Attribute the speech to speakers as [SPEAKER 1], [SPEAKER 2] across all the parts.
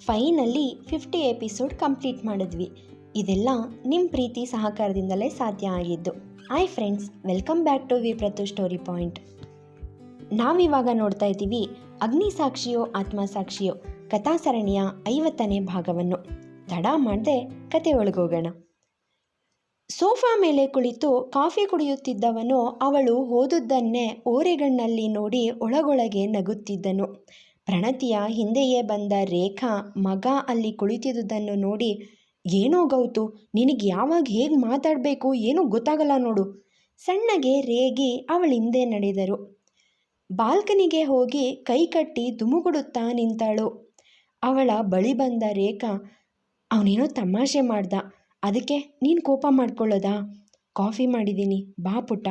[SPEAKER 1] Finally fifty episode complete ಮಾಡಿದ್ವಿ. ಇದೆಲ್ಲ ನಿಮ್ಮ ಪ್ರೀತಿ ಸಹಕಾರದಿಂದಲೇ ಸಾಧ್ಯ ಆಗಿದ್ದು. Hi friends, welcome back to V ಪ್ರತು ಸ್ಟೋರಿ ಪಾಯಿಂಟ್. ನಾವಿವಾಗ ನೋಡ್ತಾ ಇದ್ದೀವಿ ಅಗ್ನಿ ಸಾಕ್ಷಿಯೋ, ಆತ್ಮ ಸಾಕ್ಷಿಯೋ, ಕಥಾ ಸರಣಿಯ ಐವತ್ತನೇ ಭಾಗವನ್ನು. ತಡ ಮಾಡದೆ ಕತೆ ಒಳಗೋಗೋಣ. ಸೋಫಾ ಮೇಲೆ ಕುಳಿತು ಕಾಫಿ ಕುಡಿಯುತ್ತಿದ್ದವನು ಅವಳು ಓದುದನ್ನೇ ಓರೆಗಣ್ಣಲ್ಲಿ ನೋಡಿ ಒಳಗೊಳಗೆ ನಗುತ್ತಿದ್ದನು. ಪ್ರಣತಿಯ ಹಿಂದೆಯೇ ಬಂದ ರೇಖಾ ಮಗ ಅಲ್ಲಿ ಕುಳಿತಿದ್ದುದನ್ನು ನೋಡಿ, ಏನೋ ಗೌತು, ನಿನಗೆ ಯಾವಾಗ ಹೇಗೆ ಮಾತಾಡಬೇಕು ಏನೂ ಗೊತ್ತಾಗಲ್ಲ ನೋಡು. ಸಣ್ಣಗೆ ರೇಗಿ ಅವಳ ಹಿಂದೆ ನಡೆದರು. ಬಾಲ್ಕನಿಗೆ ಹೋಗಿ ಕೈ ಕಟ್ಟಿ ದುಮುಗುಡುತ್ತಾ ನಿಂತಾಳು. ಅವಳ ಬಳಿ ಬಂದ ರೇಖಾ, ಅವನೇನೋ ತಮಾಷೆ ಮಾಡ್ದ, ಅದಕ್ಕೆ ನೀನು ಕೋಪ ಮಾಡ್ಕೊಳ್ಳೋದಾ? ಕಾಫಿ ಮಾಡಿದ್ದೀನಿ ಬಾ ಪುಟ್ಟ.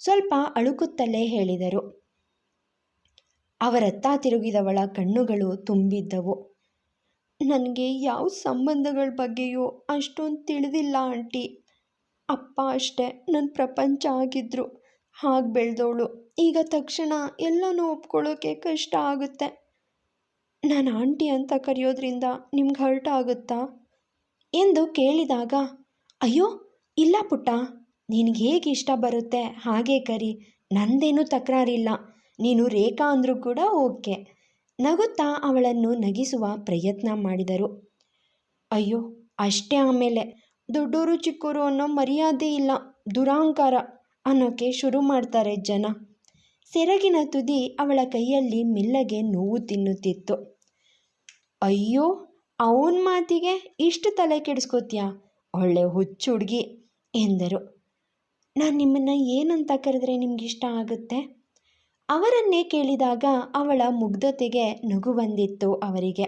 [SPEAKER 1] ಸ್ವಲ್ಪ ಅಳುಕುತ್ತಲೇ ಹೇಳಿದರು. ಅವರತ್ತ ತಿರುಗಿದವಳ ಕಣ್ಣುಗಳು ತುಂಬಿದ್ದವು. ನನಗೆ ಯಾವ ಸಂಬಂಧಗಳ ಬಗ್ಗೆಯೂ ಅಷ್ಟೊಂದು ತಿಳಿದಿಲ್ಲ, ಆಂಟಿ. ಅಪ್ಪ ಅಷ್ಟೇ ನನ್ನ ಪ್ರಪಂಚ ಆಗಿದ್ರು. ಹಾಗೆ ಬೆಳೆದವಳು ಈಗ ತಕ್ಷಣ ಎಲ್ಲನೂ ಒಪ್ಕೊಳ್ಳೋಕೆ ಕಷ್ಟ ಆಗುತ್ತೆ. ನಾನು ಆಂಟಿ ಅಂತ ಕರೆಯೋದ್ರಿಂದ ನಿಮ್ಗೆ ಹರ್ಟ್ ಆಗುತ್ತಾ? ಎಂದು ಕೇಳಿದಾಗ, ಅಯ್ಯೋ, ಇಲ್ಲ ಪುಟ್ಟ. ನಿನಗೆ ಹೇಗೆ ಇಷ್ಟ ಬರುತ್ತೆ ಹಾಗೇ ಕರಿ. ನಂದೇನೂ ತಕರಾರಿಲ್ಲ. ನೀನು ರೇಖಾ ಅಂದರೂ ಕೂಡ ಓಕೆ. ನಗುತ್ತಾ ಅವಳನ್ನು ನಗಿಸುವ ಪ್ರಯತ್ನ ಮಾಡಿದರು. ಅಯ್ಯೋ, ಅಷ್ಟೇ ಆಮೇಲೆ. ದೊಡ್ಡೋರು ಚಿಕ್ಕೋರು ಅನ್ನೋ ಮರ್ಯಾದೆ ಇಲ್ಲ, ದುರಾಂಕಾರ ಅನ್ನೋಕ್ಕೆ ಶುರು ಮಾಡ್ತಾರೆ ಜನ. ಸೆರಗಿನ ತುದಿ ಅವಳ ಕೈಯಲ್ಲಿ ಮೆಲ್ಲಗೆ ನೋವು ತಿನ್ನುತ್ತಿತ್ತು. ಅಯ್ಯೋ, ಅವನ ಮಾತಿಗೆ ಇಷ್ಟು ತಲೆ ಕೆಡಿಸ್ಕೋತೀಯಾ? ಒಳ್ಳೆ ಹುಚ್ಚು ಹುಡುಗಿ, ಎಂದರು. ನಾನು ನಿಮ್ಮನ್ನು ಏನಂತ ಕರೆದ್ರೆ ನಿಮ್ಗೆ ಇಷ್ಟ ಆಗುತ್ತೆ? ಅವರನ್ನೇ ಕೇಳಿದಾಗ ಅವಳ ಮುಗ್ಧತೆಗೆ ನಗು ಬಂದಿತ್ತು ಅವರಿಗೆ.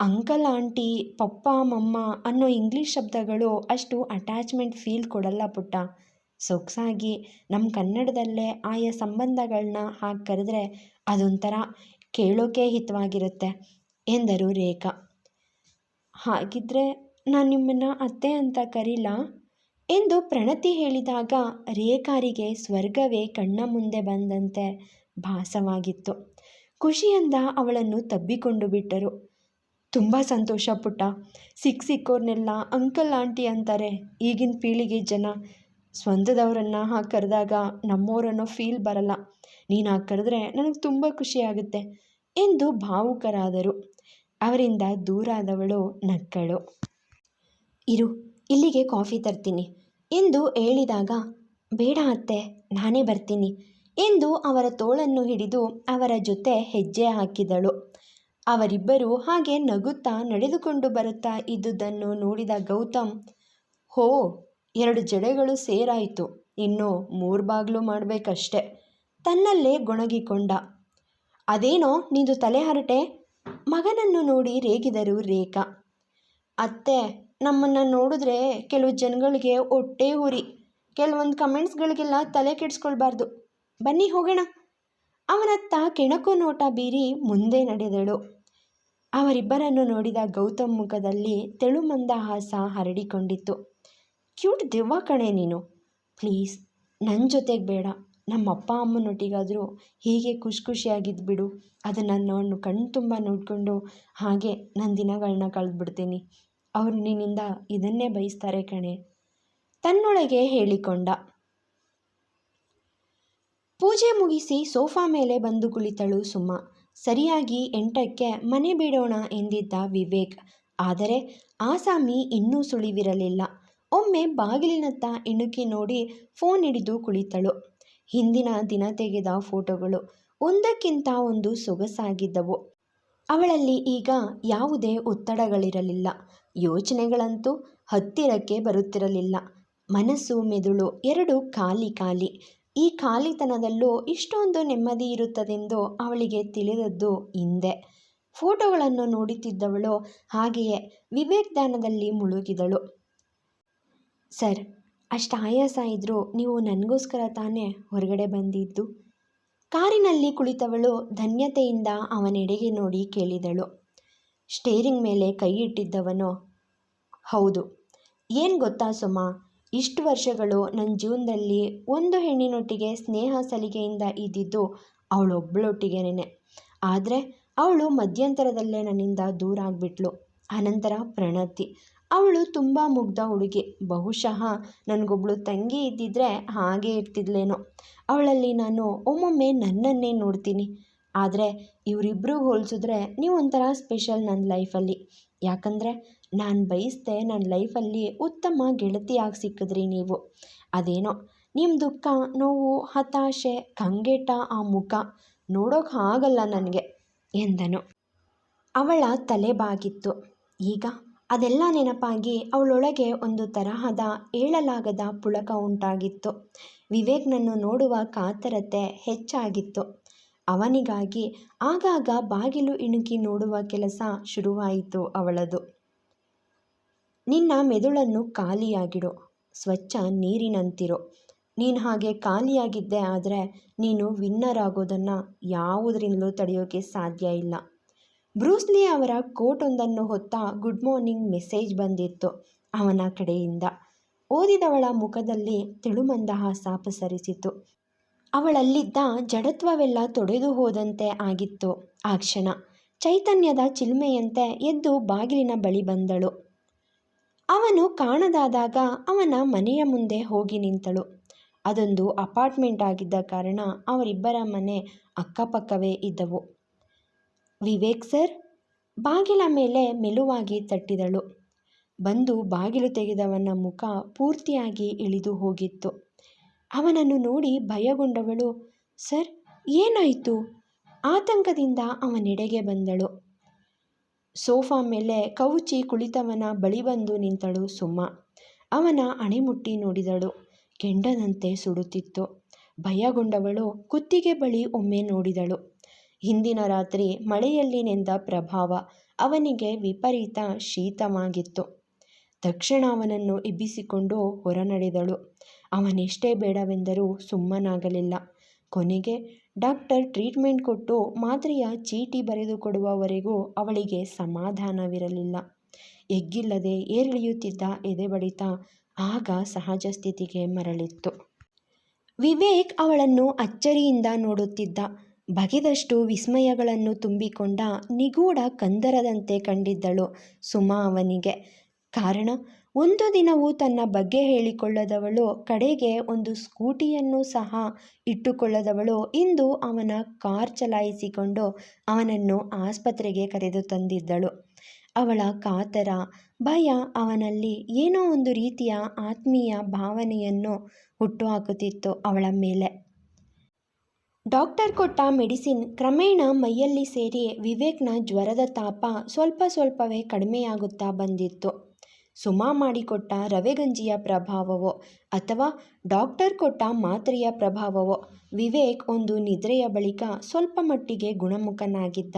[SPEAKER 1] ಅಂಕಲ್, ಆಂಟಿ, ಪಪ್ಪ, ಮಮ್ಮ ಅನ್ನೋ ಇಂಗ್ಲೀಷ್ ಶಬ್ದಗಳು ಅಷ್ಟು ಅಟ್ಯಾಚ್ಮೆಂಟ್ ಫೀಲ್ ಕೊಡಲ್ಲ ಪುಟ್ಟ. ಸೊಗಸಾಗಿ ನಮ್ಮ ಕನ್ನಡದಲ್ಲೇ ಆಯಾ ಸಂಬಂಧಗಳನ್ನ ಹಾಗೆ ಕರೆದ್ರೆ ಅದೊಂಥರ ಕೇಳೋಕೆ ಹಿತವಾಗಿರುತ್ತೆ, ಎಂದರು ರೇಖಾ. ಹಾಗಿದ್ರೆ ನಾನು ನಿಮ್ಮನ್ನು ಅತ್ತೆ ಅಂತ ಕರೀಲಾ? ಎಂದು ಪ್ರಣತಿ ಹೇಳಿದಾಗ ರೇಖಾರಿಗೆ ಸ್ವರ್ಗವೇ ಕಣ್ಣ ಮುಂದೆ ಬಂದಂತೆ ಭಾಸವಾಗಿತ್ತು. ಖುಷಿಯಿಂದ ಅವಳನ್ನು ತಬ್ಬಿಕೊಂಡು ಬಿಟ್ಟರು. ತುಂಬ ಸಂತೋಷ ಪುಟ್ಟ. ಸಿಕ್ಕ ಸಿಕ್ಕೋರ್ನೆಲ್ಲ ಅಂಕಲ್ ಆಂಟಿ ಅಂತಾರೆ. ಈಗಿನ ಪೀಳಿಗೆ ಜನ ಸ್ವಂತದವರನ್ನು ಕರೆದಾಗ ನಮ್ಮೋರನ್ನೋ ಫೀಲ್ ಬರಲ್ಲ. ನೀನು ಹಾಗೆ ಕರೆದ್ರೆ ನನಗೆ ತುಂಬ ಖುಷಿಯಾಗುತ್ತೆ ಎಂದು ಭಾವುಕರಾದರು. ಅವರಿಂದ ದೂರಾದವಳು ನಕ್ಕಳು. ಇರು ಇಲ್ಲಿಗೆ ಕಾಫಿ ತರ್ತೀನಿ. ಎಂದು ಹೇಳಿದಾಗ, ಬೇಡ ಅತ್ತೆ, ನಾನೇ ಬರ್ತೀನಿ ಎಂದು ಅವರ ತೋಳನ್ನು ಹಿಡಿದು ಅವರ ಜೊತೆ ಹೆಜ್ಜೆ ಹಾಕಿದಳು. ಅವರಿಬ್ಬರು ಹಾಗೆ ನಗುತ್ತಾ ನಡೆದುಕೊಂಡು ಬರುತ್ತಾ ಇದ್ದುದನ್ನು ನೋಡಿದ ಗೌತಮ್, ಹೋ, ಎರಡು ಜಡೆಗಳು ಸೇರಾಯಿತು, ಇನ್ನು ಮೂರು ಬಾಗಿಲು ಮಾಡಬೇಕಷ್ಟೆ. ತನ್ನಲ್ಲೇ ಗೊಣಗಿಕೊಂಡ. ಅದೇನೋ ನಿಂದು ತಲೆ ಹರಟೆ? ಮಗನನ್ನು ನೋಡಿ ರೇಗಿದರು ರೇಖಾ. ಅತ್ತೆ ನಮ್ಮನ್ನು ನೋಡಿದ್ರೆ ಕೆಲವು ಜನಗಳಿಗೆ ಹೊಟ್ಟೆ ಉರಿ. ಕೆಲವೊಂದು ಕಮೆಂಟ್ಸ್ಗಳಿಗೆಲ್ಲ ತಲೆ ಕೆಡಿಸ್ಕೊಳ್ಬಾರ್ದು. ಬನ್ನಿ ಹೋಗೋಣ. ಅವನತ್ತ ಕೆಣಕು ನೋಟ ಬೀರಿ ಮುಂದೆ ನಡೆದಳು. ಅವರಿಬ್ಬರನ್ನು ನೋಡಿದ ಗೌತಮ್ ಮುಖದಲ್ಲಿ ತೆಳು ಮಂದಹಾಸ ಹರಡಿಕೊಂಡಿತ್ತು. ಕ್ಯೂಟ್ ದೆವ್ವ ಕಣೆ ನೀನು. ಪ್ಲೀಸ್ ನನ್ನ ಜೊತೆಗೆ ಬೇಡ. ನಮ್ಮ ಅಪ್ಪ ಅಮ್ಮನೊಟ್ಟಿಗಾದರೂ ಹೀಗೆ ಖುಷಿ ಖುಷಿಯಾಗಿದ್ದು ಬಿಡು. ಅದನ್ನು ನಾನು ಕಣ್ಣು ತುಂಬ ನೋಡಿಕೊಂಡು ಹಾಗೆ ನನ್ನ ದಿನಗಳನ್ನ ಕಳೆದ್ಬಿಡ್ತೀನಿ. ಅವರು ನಿನ್ನಿಂದ ಇದನ್ನೇ ಬಯಸ್ತಾರೆ ಕಣೆ. ತನ್ನೊಳಗೆ ಹೇಳಿಕೊಂಡ. ಪೂಜೆ ಮುಗಿಸಿ ಸೋಫಾ ಮೇಲೆ ಬಂದು ಕುಳಿತಳು ಸುಮ್ಮ ಸರಿಯಾಗಿ ಎಂಟಕ್ಕೆ ಮನೆ ಬಿಡೋಣ ಎಂದಿದ್ದ ವಿವೇಕ್. ಆದರೆ ಆಸಾಮಿ ಇನ್ನೂ ಸುಳಿವಿರಲಿಲ್ಲ. ಒಮ್ಮೆ ಬಾಗಿಲಿನತ್ತ ಇಣುಕಿ ನೋಡಿ ಫೋನ್ ಹಿಡಿದು ಕುಳಿತಳು. ಹಿಂದಿನ ದಿನ ತೆಗೆದ ಫೋಟೋಗಳು ಒಂದಕ್ಕಿಂತ ಒಂದು ಸೊಗಸಾಗಿದ್ದವು. ಅವಳಲ್ಲಿ ಈಗ ಯಾವುದೇ ಒತ್ತಡಗಳಿರಲಿಲ್ಲ. ಯೋಚನೆಗಳಂತೂ ಹತ್ತಿರಕ್ಕೆ ಬರುತ್ತಿರಲಿಲ್ಲ. ಮನಸ್ಸು ಮೆದುಳು ಎರಡು ಖಾಲಿ ಖಾಲಿ. ಈ ಖಾಲಿತನದಲ್ಲೂ ಇಷ್ಟೊಂದು ನೆಮ್ಮದಿ ಇರುತ್ತದೆಂದು ಅವಳಿಗೆ ತಿಳಿದದ್ದು ಹಿಂದೆ. ಫೋಟೋಗಳನ್ನು ನೋಡುತ್ತಿದ್ದವಳು ಹಾಗೆಯೇ ವಿವೇಕ್ದಾನದಲ್ಲಿ ಮುಳುಗಿದಳು. ಸರ್, ಅಷ್ಟು ಆಯಾಸ ಇದ್ದರೂ ನೀವು ನನಗೋಸ್ಕರ ತಾನೇ ಹೊರಗಡೆ ಬಂದಿದ್ದು? ಕಾರಿನಲ್ಲಿ ಕುಳಿತವಳು ಧನ್ಯತೆಯಿಂದ ಅವನೆಡೆಗೆ ನೋಡಿ ಕೇಳಿದಳು. ಸ್ಟೇರಿಂಗ್ ಮೇಲೆ ಕೈ ಇಟ್ಟಿದ್ದವನು. ಹೌದು. ಏನು ಗೊತ್ತಾ ಸುಮಾ? ಇಷ್ಟು ವರ್ಷಗಳು ನನ್ನ ಜೀವನದಲ್ಲಿ ಒಂದು ಹೆಣ್ಣಿನೊಟ್ಟಿಗೆ ಸ್ನೇಹ ಸಲಿಗೆಯಿಂದ ಇದ್ದಿದ್ದು ಅವಳೊಬ್ಬಳೊಟ್ಟಿಗೆನೇ ಆದರೆ ಅವಳು ಮಧ್ಯಂತರದಲ್ಲೇ ನನ್ನಿಂದ ದೂರ ಆಗಿಬಿಟ್ಲು. ಅನಂತರ ಪ್ರಣತಿ. ಅವಳು ತುಂಬ ಮುಗ್ಧ ಹುಡುಗಿ. ಬಹುಶಃ ನನಗೊಬ್ಳು ತಂಗಿ ಇದ್ದಿದ್ರೆ ಹಾಗೆ ಇರ್ತಿದ್ಲೇನೋ. ಅವಳಲ್ಲಿ ನಾನು ಒಮ್ಮೊಮ್ಮೆ ನನ್ನನ್ನೇ ನೋಡ್ತೀನಿ. ಆದರೆ ಇವರಿಬ್ಬರು ಹೋಲಿಸಿದ್ರೆ ನೀವು ಒಂಥರ ಸ್ಪೆಷಲ್ ನನ್ನ ಲೈಫಲ್ಲಿ ಯಾಕಂದರೆ ನಾನು ಬಯಸ್ದೆ ನನ್ನ ಲೈಫಲ್ಲಿ ಉತ್ತಮ ಗೆಳತಿಯಾಗಿ ಸಿಕ್ಕಿದ್ರಿ ನೀವು. ಅದೇನೋ ನಿಮ್ಮ ದುಃಖ, ನೋವು, ಹತಾಶೆ ಕಂಗೆಟ ಆ ಮುಖ ನೋಡೋಕೆ ಆಗಲ್ಲ ನನಗೆ ಎಂದನು. ಅವಳ ತಲೆ ಬಾಗಿತ್ತು. ಈಗ ಅದೆಲ್ಲ ನೆನಪಾಗಿ ಅವಳೊಳಗೆ ಒಂದು ತರಹದ ಏಳಲಾಗದ ಪುಳಕ ಉಂಟಾಗಿತ್ತು. ವಿವೇಕ್ನನ್ನು ನೋಡುವ ಕಾತರತೆ ಹೆಚ್ಚಾಗಿತ್ತು. ಅವನಿಗಾಗಿ. ಆಗಾಗ ಬಾಗಿಲು ಇಣುಕಿ ನೋಡುವ ಕೆಲಸ ಶುರುವಾಯಿತು ಅವಳದು. ನಿನ್ನ ಮೆದುಳನ್ನು ಖಾಲಿಯಾಗಿಡು, ಸ್ವಚ್ಛ ನೀರಿನಂತಿರು. ನೀನು ಹಾಗೆ ಖಾಲಿಯಾಗಿದ್ದೆ ಆದರೆ ನೀನು ವಿನ್ನರ್ ಆಗೋದನ್ನು ಯಾವುದರಿಂದಲೂ ತಡೆಯೋಕೆ ಸಾಧ್ಯ ಇಲ್ಲ. ಬ್ರೂಸ್ಲಿ ಅವರ ಕೋಟೊಂದನ್ನು ಹೊತ್ತ ಗುಡ್ ಮಾರ್ನಿಂಗ್ ಮೆಸೇಜ್ ಬಂದಿತ್ತು ಅವನ ಕಡೆಯಿಂದ. ಓದಿದವಳ ಮುಖದಲ್ಲಿ ತಿಳುಮಂದಹಾಸ ಪಸರಿಸಿತು. ಅವಳಲ್ಲಿದ್ದ ಜಡತ್ವವೆಲ್ಲ ತೊಡೆದು ಹೋದಂತೆ ಆಗಿತ್ತು ಆ ಕ್ಷಣ. ಚೈತನ್ಯದ ಚಿಲ್ಮೆಯಂತೆ ಎದ್ದು ಬಾಗಿಲಿನ ಬಳಿ ಬಂದಳು. ಅವನು ಕಾಣದಾದಾಗ ಅವನ ಮನೆಯ ಮುಂದೆ ಹೋಗಿ ನಿಂತಳು. ಅದೊಂದು ಅಪಾರ್ಟ್ಮೆಂಟ್ ಆಗಿದ್ದ ಕಾರಣ ಅವರಿಬ್ಬರ ಮನೆ ಅಕ್ಕಪಕ್ಕವೇ ಇದ್ದವು. ವಿವೇಕ್ ಸರ್? ಬಾಗಿಲ ಮೇಲೆ ಮೆಲುವಾಗಿ ತಟ್ಟಿದಳು. ಬಂದು ಬಾಗಿಲು ತೆಗೆದವನ ಮುಖ ಪೂರ್ತಿಯಾಗಿ ಇಳಿದು ಹೋಗಿತ್ತು. ಅವನನ್ನು ನೋಡಿ ಭಯಗೊಂಡವಳು, ಸರ್, ಏನಾಯಿತು? ಆತಂಕದಿಂದ ಅವನೆಡೆಗೆ ಬಂದಳು. ಸೋಫಾ ಮೇಲೆ ಕವುಚಿ ಕುಳಿತವನ ಬಳಿ ಬಂದು ನಿಂತಳು ಸುಮ್ಮ. ಅವನ ಅಣೆಮುಟ್ಟಿ ನೋಡಿದಳು, ಕೆಂಡದಂತೆ ಸುಡುತ್ತಿತ್ತು. ಭಯಗೊಂಡವಳು ಕುತ್ತಿಗೆ ಬಳಿ ಒಮ್ಮೆ ನೋಡಿದಳು. ಹಿಂದಿನ ರಾತ್ರಿ ಮಳೆಯಲ್ಲಿ ನೆಂದ ಪ್ರಭಾವ ಅವನಿಗೆ ವಿಪರೀತ ಶೀತವಾಗಿತ್ತು. ತಕ್ಷಣ ಅವನನ್ನು ಇಬ್ಬಿಸಿಕೊಂಡು ಹೊರನಡೆದಳು. ಅವನೆಷ್ಟೇ ಬೇಡವೆಂದರೂ ಸುಮ್ಮನಾಗಲಿಲ್ಲ. ಕೊನೆಗೆ ಡಾಕ್ಟರ್ ಟ್ರೀಟ್ಮೆಂಟ್ ಕೊಟ್ಟು ಮಾತ್ರೆಯ ಚೀಟಿ ಬರೆದುಕೊಡುವವರೆಗೂ ಅವಳಿಗೆ ಸಮಾಧಾನವಿರಲಿಲ್ಲ. ಎಗ್ಗಿಲ್ಲದೆ ಏರಿಳಿಯುತ್ತಿದ್ದ ಎದೆ ಬಡಿತ ಆಗ ಸಹಜ ಸ್ಥಿತಿಗೆ ಮರಳಿತ್ತು. ವಿವೇಕ್ ಅವಳನ್ನು ಅಚ್ಚರಿಯಿಂದ ನೋಡುತ್ತಿದ್ದ. ಬಗೆದಷ್ಟು ವಿಸ್ಮಯಗಳನ್ನು ತುಂಬಿಕೊಂಡ ನಿಗೂಢ ಕಂದರದಂತೆ ಕಂಡಿದ್ದಳು ಸುಮಾ ಅವನಿಗೆ. ಕಾರಣ ಒಂದು ದಿನವೂ ತನ್ನ ಬಗ್ಗೆ ಹೇಳಿಕೊಳ್ಳದವಳು, ಕಡೆಗೆ ಒಂದು ಸ್ಕೂಟಿಯನ್ನು ಸಹ ಇಟ್ಟುಕೊಳ್ಳದವಳು. ಇಂದು ಅವನ ಕಾರ್ ಚಲಾಯಿಸಿಕೊಂಡು ಅವನನ್ನು ಆಸ್ಪತ್ರೆಗೆ ಕರೆದು ತಂದಿದ್ದಳು. ಅವಳ ಕಾತರ ಭಯ ಅವನಲ್ಲಿ ಏನೋ ಒಂದು ರೀತಿಯ ಆತ್ಮೀಯ ಭಾವನೆಯನ್ನು ಹುಟ್ಟುಹಾಕುತ್ತಿತ್ತು ಅವಳ ಮೇಲೆ. ಡಾಕ್ಟರ್ ಕೊಟ್ಟ ಮೆಡಿಸಿನ್ ಕ್ರಮೇಣ ಮೈಯಲ್ಲಿ ಸೇರಿ ವಿವೇಕ್ನ ಜ್ವರದ ತಾಪ ಸ್ವಲ್ಪ ಸ್ವಲ್ಪವೇ ಕಡಿಮೆಯಾಗುತ್ತಾ ಬಂದಿತ್ತು. ಸುಮಾ ಮಾಡಿಕೊಟ್ಟ ರವೆಗಂಜಿಯ ಪ್ರಭಾವವೋ ಅಥವಾ ಡಾಕ್ಟರ್ ಕೊಟ್ಟ ಮಾತ್ರೆಯ ಪ್ರಭಾವವೋ ವಿವೇಕ್ ಒಂದು ನಿದ್ರೆಯ ಬಳಿಕ ಸ್ವಲ್ಪ ಮಟ್ಟಿಗೆ ಗುಣಮುಖನಾಗಿದ್ದ.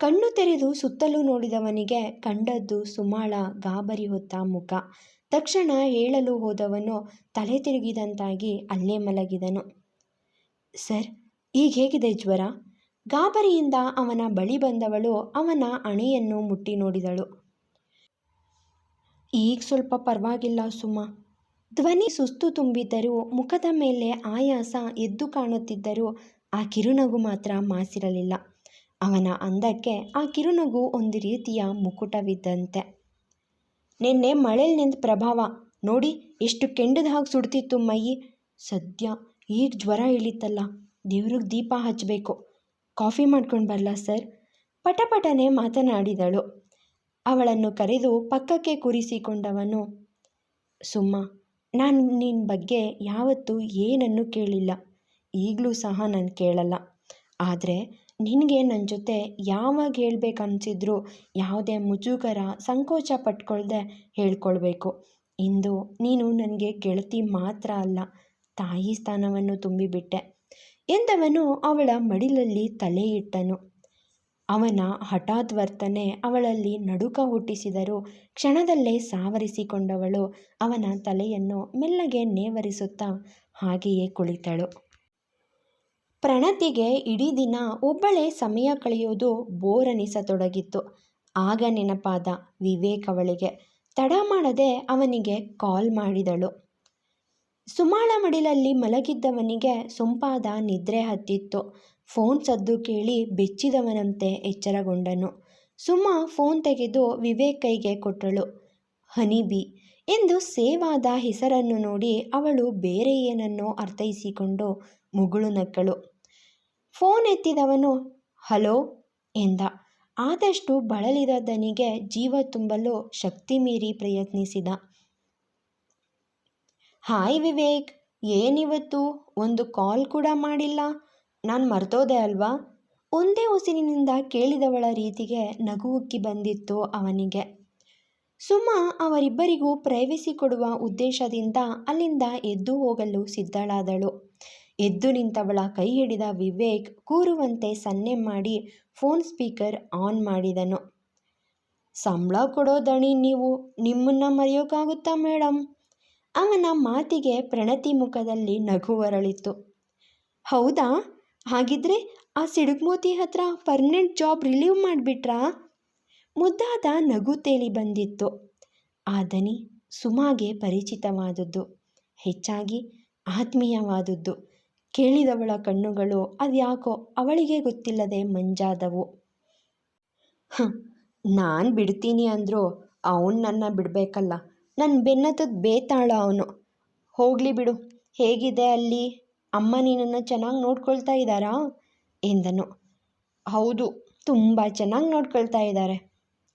[SPEAKER 1] ಕಣ್ಣು ತೆರೆದು ಸುತ್ತಲೂ ನೋಡಿದವನಿಗೆ ಕಂಡದ್ದು ಸುಮಾಳ ಗಾಬರಿ ಹೊತ್ತ ಮುಖ. ತಕ್ಷಣ ಹೇಳಲು ಹೋದವನು ತಲೆ ತಿರುಗಿದಂತಾಗಿ ಅಲ್ಲೇ ಮಲಗಿದನು. ಸರ್, ಈಗ ಹೇಗಿದೆ ಜ್ವರ? ಗಾಬರಿಯಿಂದ ಅವನ ಬಳಿ ಬಂದವಳು ಅವನ ಅಣೆಯನ್ನು ಮುಟ್ಟಿ ನೋಡಿದಳು. ಈಗ ಸ್ವಲ್ಪ ಪರವಾಗಿಲ್ಲ ಸುಮ. ಧ್ವನಿ ಸುಸ್ತು ತುಂಬಿದ್ದರೂ ಮುಖದ ಮೇಲೆ ಆಯಾಸ ಎದ್ದು ಕಾಣುತ್ತಿದ್ದರೂ ಆ ಕಿರುನಗು ಮಾತ್ರ ಮಾಸಿರಲಿಲ್ಲ. ಅವನ ಅಂದಕ್ಕೆ ಆ ಕಿರುನಗು ಒಂದು ರೀತಿಯ ಮುಕುಟವಿದ್ದಂತೆ. ನಿನ್ನೆ ಮಳೇಲಿ ನಿಂತ ಪ್ರಭಾವ, ನೋಡಿ ಎಷ್ಟು ಕೆಂಡದ ಹಾಗೆ ಸುಡ್ತಿತ್ತು ಮೈ ಸದ್ಯ ಈಗ ಜ್ವರ ಇಳಿತಲ್ಲ, ದೇವ್ರಿಗೆ ದೀಪ ಹಚ್ಚಬೇಕು ಕಾಫಿ ಮಾಡ್ಕೊಂಡು ಬರಲ ಸರ್? ಪಟಪಟನೆ ಮಾತನಾಡಿದಳು. ಅವಳನ್ನು ಕರೆದು ಪಕ್ಕಕ್ಕೆ ಕೂರಿಸಿಕೊಂಡವನು, ಸುಮ್ಮ, ನಾನು ನಿನ್ನ ಬಗ್ಗೆ ಯಾವತ್ತೂ ಏನನ್ನು ಕೇಳಿಲ್ಲ. ಈಗಲೂ ಸಹ ನಾನು ಕೇಳಲ್ಲ. ಆದರೆ ನಿನಗೆ ನನ್ನ ಜೊತೆ ಯಾವಾಗ ಹೇಳಬೇಕನ್ಸಿದ್ರು ಯಾವುದೇ ಮುಜುಗರ ಸಂಕೋಚ ಪಟ್ಕೊಳ್ದೆ ಹೇಳ್ಕೊಳ್ಬೇಕು. ಇಂದು ನೀನು ನನಗೆ ಗೆಳತಿ ಮಾತ್ರ ಅಲ್ಲ, ತಾಯಿ ಸ್ಥಾನವನ್ನು ತುಂಬಿಬಿಟ್ಟೆ. ಎಂದವನು ಅವಳ ಮಡಿಲಲ್ಲಿ ತಲೆ ಇಟ್ಟನು ಅವನ ಹಠಾತ್ ವರ್ತನೆ ಅವಳಲ್ಲಿ ನಡುಕ ಹುಟ್ಟಿಸಿದರೂ ಕ್ಷಣದಲ್ಲೇ ಸಾವರಿಸಿಕೊಂಡವಳು. ಅವನ ತಲೆಯನ್ನು ಮೆಲ್ಲಗೆ ನೇವರಿಸುತ್ತಾ ಹಾಗೆಯೇ ಕುಳಿತಳು. ಪ್ರಣತಿಗೆ ಇಡೀ ದಿನ ಒಬ್ಬಳೇ ಸಮಯ ಕಳೆಯೋದು ಬೋರನಿಸತೊಡಗಿತ್ತು. ಆಗ ನೆನಪಾದ ವಿವೇಕ್ ಅವಳಿಗೆ ತಡ ಮಾಡದೆ ಅವನಿಗೆ ಕಾಲ್ ಮಾಡಿದಳು. ಸುಮಾಳ ಮಡಿಲಲ್ಲಿ ಮಲಗಿದ್ದವನಿಗೆ ಸೊಂಪಾದ ನಿದ್ರೆ ಹತ್ತಿತ್ತು. ಫೋನ್ ಸದ್ದು ಕೇಳಿ ಬೆಚ್ಚಿದವನಂತೆ ಎಚ್ಚರಗೊಂಡನು. ಸುಮಾ ಫೋನ್ ತೆಗೆದು ವಿವೇಕ್ ಕೈಗೆ ಕೊಟ್ಟಳು ಹನಿಬಿ ಎಂದು ಸೇವಾದ ಹೆಸರನ್ನು ನೋಡಿ ಅವಳು ಬೇರೆ ಏನನ್ನೋ ಅರ್ಥೈಸಿಕೊಂಡು ಮುಗುಳು ನಕ್ಕಳು. ಫೋನ್ ಎತ್ತಿದವನು, ಹಲೋ ಎಂದ. ಆದಷ್ಟು ಬಳಲಿದ ದನಿಗೆ ಜೀವ ತುಂಬಲು ಶಕ್ತಿ ಮೀರಿ ಪ್ರಯತ್ನಿಸಿದ. ಹಾಯ್ ವಿವೇಕ್, ಏನಿವತ್ತು? ಒಂದು ಕಾಲ್ ಕೂಡ ಮಾಡಿಲ್ಲ? ನಾನು ಮರ್ತೋದೆ ಅಲ್ವಾ? ಒಂದೇ ಉಸಿರಿನಿಂದ ಕೇಳಿದವಳ ರೀತಿಗೆ ನಗು ಉಕ್ಕಿ ಬಂದಿತ್ತು ಅವನಿಗೆ. ಸುಮಾ ಅವರಿಬ್ಬರಿಗೂ ಪ್ರೈವಸಿ ಕೊಡುವ ಉದ್ದೇಶದಿಂದ ಅಲ್ಲಿಂದ ಎದ್ದು ಹೋಗಲು ಸಿದ್ಧಳಾದಳು. ಎದ್ದು ನಿಂತವಳ ಕೈ ಹಿಡಿದ ವಿವೇಕ್ ಕೂರುವಂತೆ ಸನ್ನೆ ಮಾಡಿ ಫೋನ್ ಸ್ಪೀಕರ್ ಆನ್ ಮಾಡಿದನು. ಸಂಬಳ ಕೊಡೋ ದಣಿ ನೀವು, ನಿಮ್ಮನ್ನ ಮರೆಯೋಕ್ಕಾಗುತ್ತಾ ಮೇಡಮ್ ಅವನ ಮಾತಿಗೆ ಪ್ರಣತಿ ಮುಖದಲ್ಲಿ ನಗು ಹೊರಳಿತು ಹೌದಾ? ಹಾಗಿದ್ರೆ ಆ ಸಿಡುಗ್ಮೋತಿ ಹತ್ರ ಪರ್ಮನೆಂಟ್ ಜಾಬ್ ರಿಲೀವ್ ಮಾಡಿಬಿಟ್ರಾ? ಮುದ್ದಾದ ನಗು ತೇಲಿ ಬಂದಿತ್ತು. ಆ ದನಿ ಸುಮಾಗೆ ಪರಿಚಿತವಾದದ್ದು, ಹೆಚ್ಚಾಗಿ ಆತ್ಮೀಯವಾದದ್ದು. ಕೇಳಿದವಳ ಕಣ್ಣುಗಳು ಅದ್ಯಾಕೋ ಅವಳಿಗೆ ಗೊತ್ತಿಲ್ಲದೆ ಮಂಜಾದವು. ನಾನು ಬಿಡ್ತೀನಿ ಅಂದರೂ ಅವನು ನನ್ನ ಬಿಡಬೇಕಲ್ಲ. ನನ್ನ ಬೆನ್ನತ್ತದ ಬೇತಾಳ ಅವನು. ಹೋಗಲಿ ಬಿಡು, ಹೇಗಿದೆ ಅಲ್ಲಿ? ಅಮ್ಮ ನಿನ್ನನ್ನು ಚೆನ್ನಾಗಿ ನೋಡ್ಕೊಳ್ತಾ ಇದ್ದಾರಾ? ಎಂದನು. ಹೌದು, ತುಂಬ ಚೆನ್ನಾಗಿ ನೋಡ್ಕೊಳ್ತಾ ಇದ್ದಾರೆ.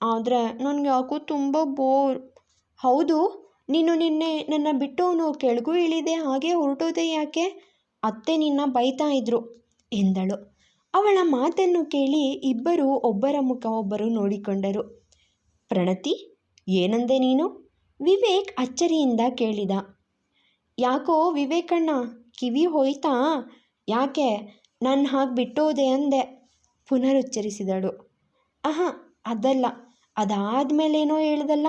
[SPEAKER 1] ಆದರೆ ನನಗೆ ಯಾಕೋ ತುಂಬ ಬೋರ್. ಹೌದು, ನೀನು ನಿನ್ನೆ ನನ್ನ ಬಿಟ್ಟು ಅವನು ಕೆಳಗೂ ಇಳಿದೆ, ಹಾಗೆ ಹೊರಟೋದೆ ಯಾಕೆ? ಅತ್ತೆ ನಿನ್ನ ಬೈತಾ ಇದ್ರು, ಎಂದಳು. ಅವಳ ಮಾತನ್ನು ಕೇಳಿ ಇಬ್ಬರು ಒಬ್ಬರ ಮುಖ ಒಬ್ಬರು ನೋಡಿಕೊಂಡರು. ಪ್ರಣತಿ, ಏನಂದೆ ನೀನು? ವಿವೇಕ್ ಅಚ್ಚರಿಯಿಂದ ಕೇಳಿದ. ಯಾಕೋ ವಿವೇಕಣ್ಣ ಕಿವಿ ಹೋಯ್ತಾ, ಯಾಕೆ? ನಾನು ಹಾಗೆ ಬಿಟ್ಟೋದೆ ಅಂದೆ, ಪುನರುಚ್ಚರಿಸಿದಳು. ಆಹಾ ಅದಲ್ಲ. ಅದಾದಮೇಲೇನೋ ಹೇಳ್ದಲ್ಲ?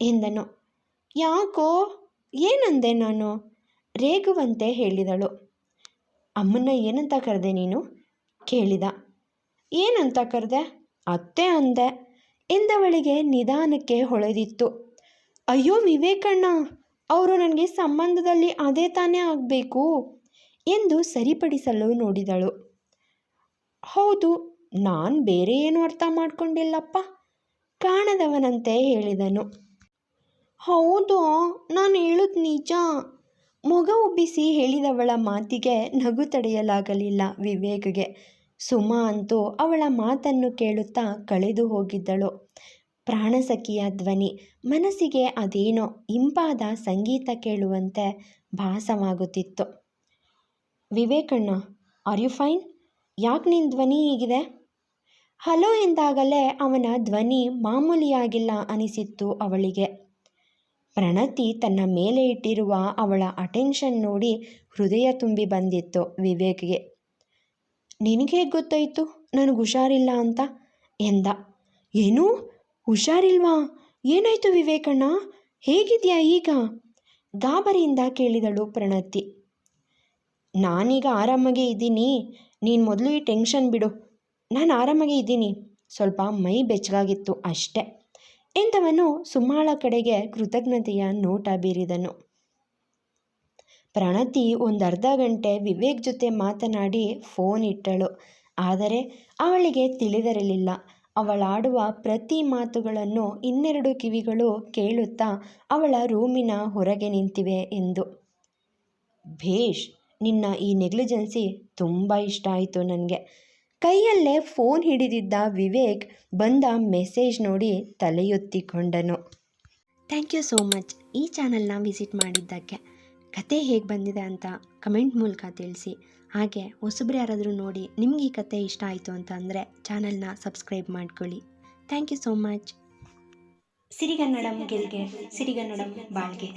[SPEAKER 1] ಎಂದನು. ಯಾಕೋ? ಏನಂದೆ ನಾನು? ರೇಗುವಂತೆ ಹೇಳಿದಳು. ಅಮ್ಮನ್ನ ಏನಂತ ಕರೆದೆ ನೀನು? ಕೇಳಿದ. ಏನಂತ ಕರೆದೆ? ಅತ್ತೆ ಅಂದೆ, ಎಂದವಳಿಗೆ ನಿಧಾನಕ್ಕೆ ಹೊಳೆದಿತ್ತು. ಅಯ್ಯೋ ವಿವೇಕಣ್ಣ ಅವರು ನನಗೆ ಸಂಬಂಧದಲ್ಲಿ ಅದೇ ತಾನೇ ಆಗಬೇಕು ಎಂದು ಸರಿಪಡಿಸಲು ನೋಡಿದಳು. ಹೌದು, ನಾನು ಬೇರೆ ಏನು ಅರ್ಥ ಮಾಡಿಕೊಂಡಿಲ್ಲಪ್ಪ? ಕಾಣದವನಂತೆ ಹೇಳಿದನು. ಹೌದು, ನಾನು ಹೇಳೋದು ನಿಜ. ಮೊಗ ಉಬ್ಬಿಸಿ ಹೇಳಿದವಳ ಮಾತಿಗೆ ನಗು ತಡೆಯಲಾಗಲಿಲ್ಲ ವಿವೇಕ್ಗೆ. ಸುಮಾ ಅಂತೂ ಅವಳ ಮಾತನ್ನು ಕೇಳುತ್ತಾ ಕಳೆದು ಹೋಗಿದ್ದಳು. ಪ್ರಾಣಸಖಿಯ ಧ್ವನಿ. ಮನಸ್ಸಿಗೆ ಅದೇನೋ ಇಂಪಾದ ಸಂಗೀತ ಕೇಳುವಂತೆ ಭಾಸವಾಗುತ್ತಿತ್ತು. ವಿವೇಕಣ್ಣ ಆರ್ ಯು ಫೈನ್ ಯಾಕೆ ನಿನ್ನ ಧ್ವನಿ ಹೀಗಿದೆ? ಹಲೋ ಎಂದಾಗಲೇ ಅವನ ಧ್ವನಿ ಮಾಮೂಲಿಯಾಗಿಲ್ಲ ಅನಿಸಿತ್ತು ಅವಳಿಗೆ. ಪ್ರಣತಿ ತನ್ನ ಮೇಲೆ ಇಟ್ಟಿರುವ ಅವಳ ಅಟೆನ್ಷನ್ ನೋಡಿ ಹೃದಯ ತುಂಬಿ ಬಂದಿತ್ತು ವಿವೇಕ್ಗೆ. ನಿನಗೆ ಗೊತ್ತಾಯಿತು? ನನಗೆ ಹುಷಾರಿಲ್ಲ ಅಂತ? ಎಂದ. ಏನು? ಹುಷಾರಿಲ್ವಾ? ಏನಾಯಿತು ವಿವೇಕಣ್ಣ? ಹೇಗಿದೆಯಾ ಈಗ? ಗಾಬರಿಯಿಂದ ಕೇಳಿದಳು ಪ್ರಣತಿ. ನಾನೀಗ ಆರಾಮಾಗೆ ಇದ್ದೀನಿ. ನೀನು ಮೊದಲು ಈ ಟೆನ್ಷನ್ ಬಿಡು. ನಾನು ಆರಾಮಾಗೆ ಇದ್ದೀನಿ. ಸ್ವಲ್ಪ ಮೈ ಬೆಚ್ಚಗಾಗಿತ್ತು ಅಷ್ಟೆ. ಎಂದವನು ಸುಮಾಳ ಕಡೆಗೆ ಕೃತಜ್ಞತೆಯ ನೋಟ ಬೀರಿದನು. ಪ್ರಣತಿ ಒಂದು ಅರ್ಧ ಗಂಟೆ ವಿವೇಕ್ ಜೊತೆ ಮಾತನಾಡಿ ಫೋನ್ ಇಟ್ಟಳು. ಆದರೆ ಅವಳಿಗೆ ತಿಳಿದಿರಲಿಲ್ಲ. ಅವಳಾಡುವ ಪ್ರತಿ ಮಾತುಗಳನ್ನು ಇನ್ನೆರಡು ಕಿವಿಗಳು ಕೇಳುತ್ತಾ ಅವಳ ರೂಮಿನ ಹೊರಗೆ ನಿಂತಿವೆ ಎಂದು. ಭೇಷ್, ನಿನ್ನ ಈ ನೆಗ್ಲಿಜೆನ್ಸಿ ತುಂಬ ಇಷ್ಟ ಆಯಿತು ನನಗೆ. ಕೈಯಲ್ಲೇ ಫೋನ್ ಹಿಡಿದಿದ್ದ ವಿವೇಕ್ ಬಂದ ಮೆಸೇಜ್ ನೋಡಿ ತಲೆಯೊತ್ತಿಕೊಂಡನು. Thank you so much. ಈ ಚಾನಲ್ನ ವಿಸಿಟ್ ಮಾಡಿದ್ದಕ್ಕೆ. ಕತೆ ಹೇಗೆ ಬಂದಿದೆ ಅಂತ ಕಮೆಂಟ್ ಮೂಲಕ ತಿಳಿಸಿ. ಹಾಗೆ ಹೊಸಬ್ರು ಯಾರಾದರೂ ನೋಡಿ ನಿಮ್ಗೆ ಈ ಕತೆ ಇಷ್ಟ ಆಯಿತು ಅಂತ ಅಂದರೆ ಚಾನಲ್ನ ಸಬ್ಸ್ಕ್ರೈಬ್ ಮಾಡ್ಕೊಳ್ಳಿ. ಥ್ಯಾಂಕ್ ಯು ಸೋ ಮಚ್ ಸಿರಿಗನ್ನಡಂ ಗೆಲ್ಗೆ ಸಿರಿಗನ್ನಡಂ ಬಾಳ್ಗೆ.